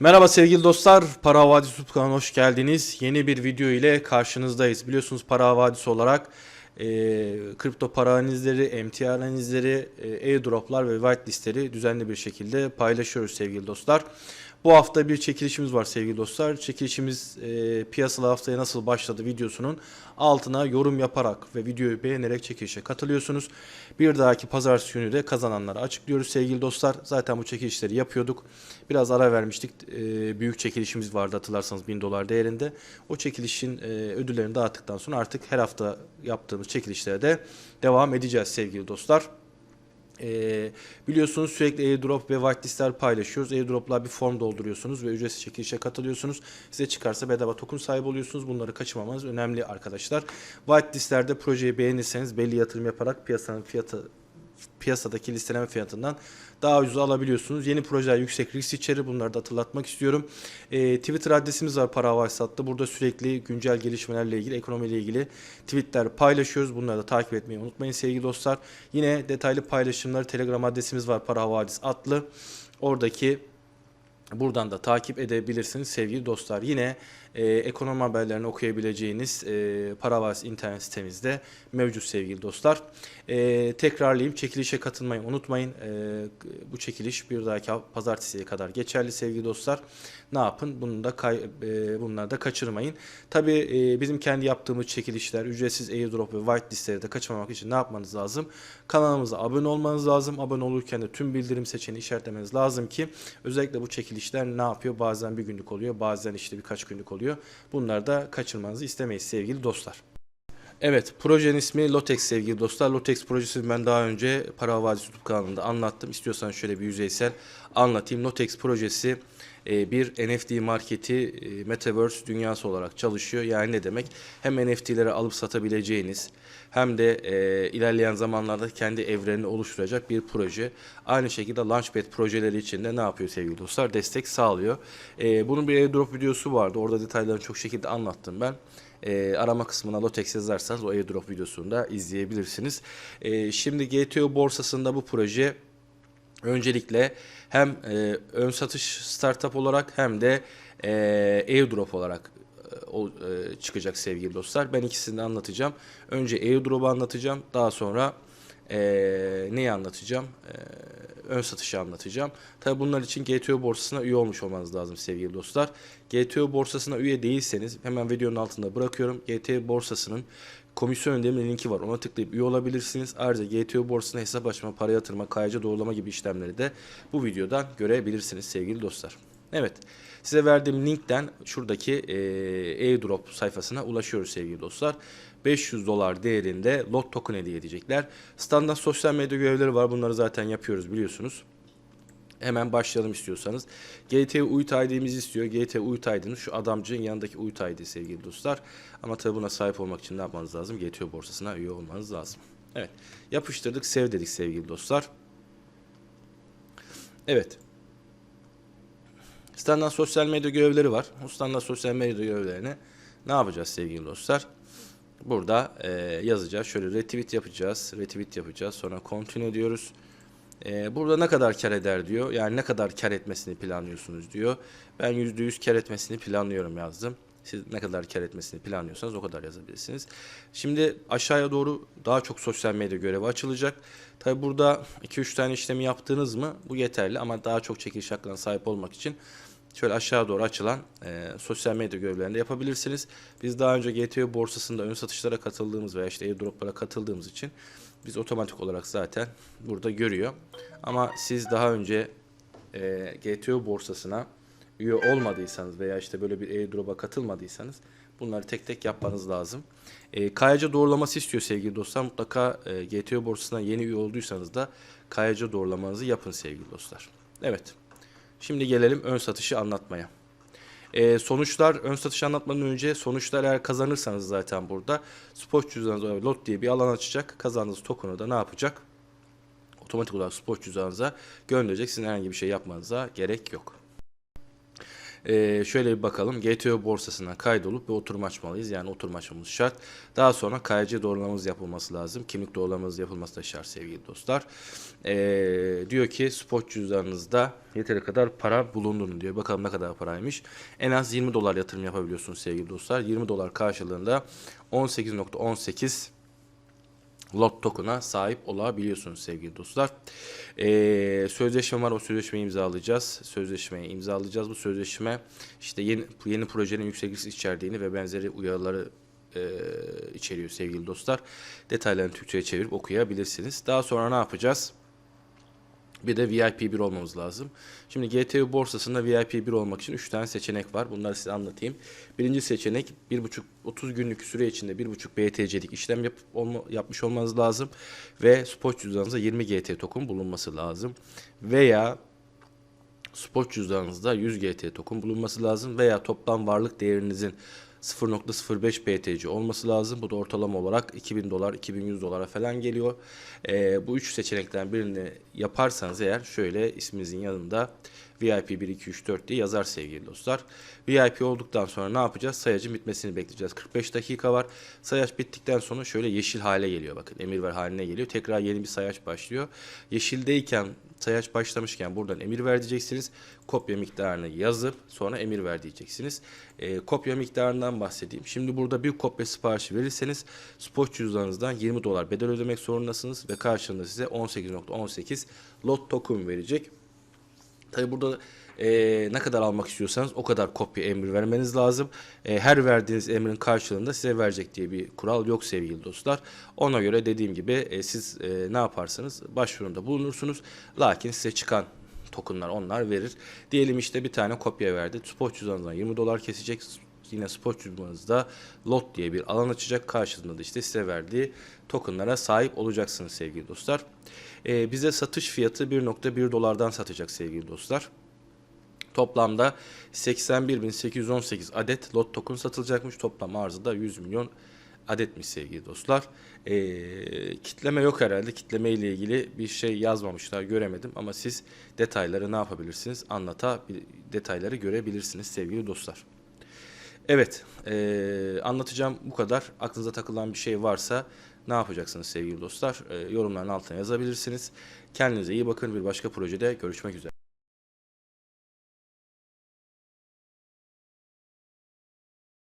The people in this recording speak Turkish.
Merhaba sevgili dostlar, Para Havadisi YouTube kanalına hoş geldiniz. Yeni bir video ile karşınızdayız. Biliyorsunuz Para Havadisi olarak e, kripto para analizleri, MTR analizleri, e, airdroplar ve whitelistleri düzenli bir şekilde paylaşıyoruz sevgili dostlar. Bu hafta bir çekilişimiz var sevgili dostlar. Çekilişimiz e, piyasalı haftaya nasıl başladı videosunun altına yorum yaparak ve videoyu beğenerek çekilişe katılıyorsunuz. Bir dahaki pazartesi günü de kazananları açıklıyoruz sevgili dostlar. Zaten bu çekilişleri yapıyorduk. Biraz ara vermiştik. E, büyük çekilişimiz vardı hatırlarsanız 1000 dolar değerinde. O çekilişin e, ödüllerini dağıttıktan sonra artık her hafta yaptığımız çekilişlere de devam edeceğiz sevgili dostlar. Ee, biliyorsunuz sürekli airdrop ve whitelistler paylaşıyoruz. Airdrop'lar bir form dolduruyorsunuz ve ücretsiz çekilişe katılıyorsunuz. Size çıkarsa bedava token sahibi oluyorsunuz. Bunları kaçırmamanız önemli arkadaşlar. Whitelistlerde projeyi beğenirseniz belli yatırım yaparak piyasanın fiyatı piyasadaki listeleme fiyatından daha ucuz alabiliyorsunuz. Yeni projeler yüksek risk içerir. Bunları da hatırlatmak istiyorum. Ee, Twitter adresimiz var Para Havaysattı. Burada sürekli güncel gelişmelerle ilgili, ekonomiyle ilgili tweetler paylaşıyoruz. Bunları da takip etmeyi unutmayın sevgili dostlar. Yine detaylı paylaşımları Telegram adresimiz var Para Havadis adlı. Oradaki Buradan da takip edebilirsiniz sevgili dostlar. Yine e, ekonomi haberlerini okuyabileceğiniz e, Paravas internet sitemizde mevcut sevgili dostlar. E, tekrarlayayım çekilişe katılmayı unutmayın. E, bu çekiliş bir dahaki pazartesiye kadar geçerli sevgili dostlar. Ne yapın? Bunu da kay, e, bunları da kaçırmayın. Tabi e, bizim kendi yaptığımız çekilişler, ücretsiz airdrop ve whitelistleri de kaçırmamak için ne yapmanız lazım? Kanalımıza abone olmanız lazım. Abone olurken de tüm bildirim seçeneğini işaretlemeniz lazım ki özellikle bu çekilişler ne yapıyor? Bazen bir günlük oluyor, bazen işte birkaç günlük oluyor. Bunları da kaçırmanızı istemeyiz sevgili dostlar. Evet, projenin ismi Lotex sevgili dostlar. Lotex projesini ben daha önce Para Havadisi YouTube kanalında anlattım. İstiyorsanız şöyle bir yüzeysel anlatayım. Lotex projesi bir NFT marketi e, Metaverse dünyası olarak çalışıyor. Yani ne demek? Hem NFT'leri alıp satabileceğiniz hem de e, ilerleyen zamanlarda kendi evrenini oluşturacak bir proje. Aynı şekilde Launchpad projeleri için de ne yapıyor sevgili dostlar? Destek sağlıyor. E, bunun bir airdrop videosu vardı. Orada detaylarını çok şekilde anlattım ben. E, arama kısmına Lotex yazarsanız o airdrop videosunu da izleyebilirsiniz. E, şimdi GTO borsasında bu proje öncelikle hem e, ön satış startup olarak hem de e, airdrop olarak e, o, e, çıkacak sevgili dostlar. Ben ikisini de anlatacağım. Önce airdrop'u anlatacağım. Daha sonra e, neyi anlatacağım? E, ön satışı anlatacağım. Tabi bunlar için GTO borsasına üye olmuş olmanız lazım sevgili dostlar. GTO borsasına üye değilseniz hemen videonun altında bırakıyorum. GTO borsasının komisyon ödeme linki var. Ona tıklayıp üye olabilirsiniz. Ayrıca GTO borsasına hesap açma, para yatırma, kayaca doğrulama gibi işlemleri de bu videodan görebilirsiniz sevgili dostlar. Evet. Size verdiğim linkten şuradaki e, airdrop sayfasına ulaşıyoruz sevgili dostlar. 500 dolar değerinde lot token hediye edecekler. Standart sosyal medya görevleri var. Bunları zaten yapıyoruz biliyorsunuz. Hemen başlayalım istiyorsanız. GT UIT ID'mizi istiyor. GT UIT ID'miz şu adamcığın yanındaki UIT ID sevgili dostlar. Ama tabi buna sahip olmak için ne yapmanız lazım? GTO borsasına üye olmanız lazım. Evet. Yapıştırdık. Sev dedik sevgili dostlar. Evet. Standart sosyal medya görevleri var. Bu standart sosyal medya görevlerini ne yapacağız sevgili dostlar? Burada e, yazacağız. Şöyle retweet yapacağız. Retweet yapacağız. Sonra continue diyoruz. E, burada ne kadar kar eder diyor. Yani ne kadar kar etmesini planlıyorsunuz diyor. Ben %100 kar etmesini planlıyorum yazdım. Siz ne kadar kar etmesini planlıyorsanız o kadar yazabilirsiniz. Şimdi aşağıya doğru daha çok sosyal medya görevi açılacak. Tabi burada 2-3 tane işlemi yaptınız mı bu yeterli ama daha çok çekiliş hakkına sahip olmak için şöyle aşağı doğru açılan e, sosyal medya görevlerini de yapabilirsiniz. Biz daha önce GTO borsasında ön satışlara katıldığımız veya işte airdroplara katıldığımız için biz otomatik olarak zaten burada görüyor. Ama siz daha önce e, GTO borsasına üye olmadıysanız veya işte böyle bir airdrop'a katılmadıysanız bunları tek tek yapmanız lazım. E, kayaca doğrulaması istiyor sevgili dostlar. Mutlaka e, GTO borsasına yeni üye olduysanız da kayaca doğrulamanızı yapın sevgili dostlar. Evet. Şimdi gelelim ön satışı anlatmaya. E, sonuçlar ön satış anlatmadan önce sonuçlar eğer kazanırsanız zaten burada spot cüzdanınıza lot diye bir alan açacak. Kazandığınız token'ı da ne yapacak? Otomatik olarak spot cüzdanınıza gönderecek. Sizin herhangi bir şey yapmanıza gerek yok. Ee, şöyle bir bakalım. GTO borsasına kaydolup bir oturum açmalıyız. Yani oturum açmamız şart. Daha sonra KYC doğrulamamız yapılması lazım. Kimlik doğrulamamız yapılması da şart sevgili dostlar. Ee, diyor ki spot cüzdanınızda yeteri kadar para bulunduğunu diyor. Bakalım ne kadar paraymış. En az 20 dolar yatırım yapabiliyorsunuz sevgili dostlar. 20 dolar karşılığında 18.18 lot token'a sahip olabiliyorsunuz sevgili dostlar. Ee, sözleşme var o sözleşmeyi imzalayacağız. Sözleşmeyi imzalayacağız. Bu sözleşme işte yeni, yeni projenin yüksek risk içerdiğini ve benzeri uyarıları e, içeriyor sevgili dostlar. Detaylarını Türkçe'ye çevirip okuyabilirsiniz. Daha sonra ne yapacağız? Bir de VIP 1 olmamız lazım. Şimdi GTO borsasında VIP 1 olmak için 3 tane seçenek var. Bunları size anlatayım. Birinci seçenek 1,5 30 günlük süre içinde 1,5 BTC'lik işlem yap, olma, yapmış olmanız lazım ve spot cüzdanınızda 20 GT token bulunması lazım. Veya spot cüzdanınızda 100 GT token bulunması lazım veya toplam varlık değerinizin 0.05 BTC olması lazım. Bu da ortalama olarak 2000 dolar, 2100 dolara falan geliyor. Ee, bu üç seçenekten birini yaparsanız eğer şöyle isminizin yanında VIP 1, 2, 3, 4 diye yazar sevgili dostlar. VIP olduktan sonra ne yapacağız? Sayacın bitmesini bekleyeceğiz. 45 dakika var. Sayaç bittikten sonra şöyle yeşil hale geliyor bakın. Emir ver haline geliyor. Tekrar yeni bir sayaç başlıyor. Yeşildeyken sayaç başlamışken buradan emir ver diyeceksiniz. Kopya miktarını yazıp sonra emir ver diyeceksiniz. Ee, kopya miktarından bahsedeyim. Şimdi burada bir kopya siparişi verirseniz spot cüzdanınızdan 20 dolar bedel ödemek zorundasınız ve karşılığında size 18.18 lot token verecek. Tabi burada e, ne kadar almak istiyorsanız o kadar kopya emri vermeniz lazım. E, her verdiğiniz emrin karşılığında size verecek diye bir kural yok sevgili dostlar. Ona göre dediğim gibi e, siz e, ne yaparsanız başvurunda bulunursunuz. Lakin size çıkan tokenlar onlar verir. Diyelim işte bir tane kopya verdi. Spot cüzdanından 20 dolar kesecek. Yine spot cüzdanınızda lot diye bir alan açacak. Karşılığında da işte size verdiği tokenlara sahip olacaksınız sevgili dostlar. Ee, bize satış fiyatı 1.1 dolardan satacak sevgili dostlar. Toplamda 81.818 adet lot token satılacakmış. Toplam arzı da 100 milyon adetmiş sevgili dostlar. Ee, kitleme yok herhalde. Kitleme ile ilgili bir şey yazmamışlar. Göremedim ama siz detayları ne yapabilirsiniz? Anlata detayları görebilirsiniz sevgili dostlar. Evet, eee, anlatacağım bu kadar. Aklınıza takılan bir şey varsa ne yapacaksınız sevgili dostlar? Eee, yorumların altına yazabilirsiniz. Kendinize iyi bakın. Bir başka projede görüşmek üzere.